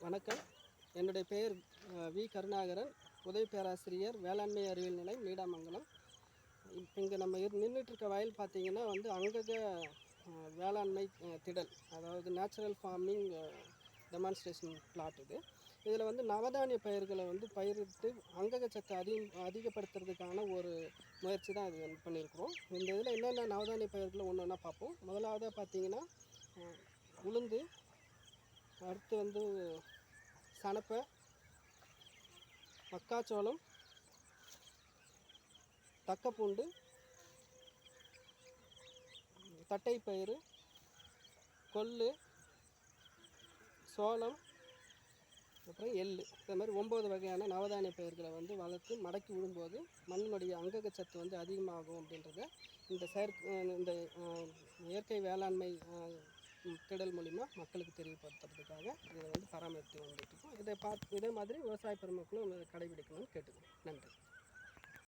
வணக்கம். என்னுடைய பெயர் வி. கருணாகரன். உதவி பேராசிரியர் வேளாண்மை அறிவியல் நிலையம் நீடாமங்கலம் இங்கே நம்ம நின்றுட்டுருக்க வயல் பார்த்திங்கன்னா வந்து அங்கக வேளாண்மை திடல். அதாவது நேச்சுரல் ஃபார்மிங் டெமான்ஸ்ட்ரேஷன் பிளாட் இது. இதில் வந்து நவதானிய பயிர்களை வந்து பயிரிட்டு அங்கக சத்தை அதிக அதிகப்படுத்துறதுக்கான ஒரு முயற்சி தான் இது பண்ணியிருக்கிறோம் இந்த இதில் என்னென்ன நவதானிய பயிர்களை ஒன்று ஒன்றா பார்ப்போம் முதலாவதாக பார்த்தீங்கன்னா உளுந்து அடுத்து வந்து சனப்பை மக்காச்சோளம் தக்கப்பூண்டு தட்டைப்பயிறு கொள்ளு சோளம் அப்புறம் எள்ளு. இந்த மாதிரி ஒம்பது வகையான நவதானிய பயிர்களை வந்து வளர்த்து மடக்கி விடும்போது மண்ணினுடைய அங்கக சத்து வந்து அதிகமாகும் அப்படின்றத இந்த செயற்கை இந்த இயற்கை வேளாண்மை அஹ், திடல் மூலிமா மக்களுக்கு தெரியப்படுத்துறதுக்காக இதை வந்து பராமரித்து வந்துட்டு இருக்கோம். இதை பார்த்து இதே மாதிரி விவசாய பெருமக்களும் கடைபிடிக்கணும்னு கேட்டுக்கிறோம். நன்றி.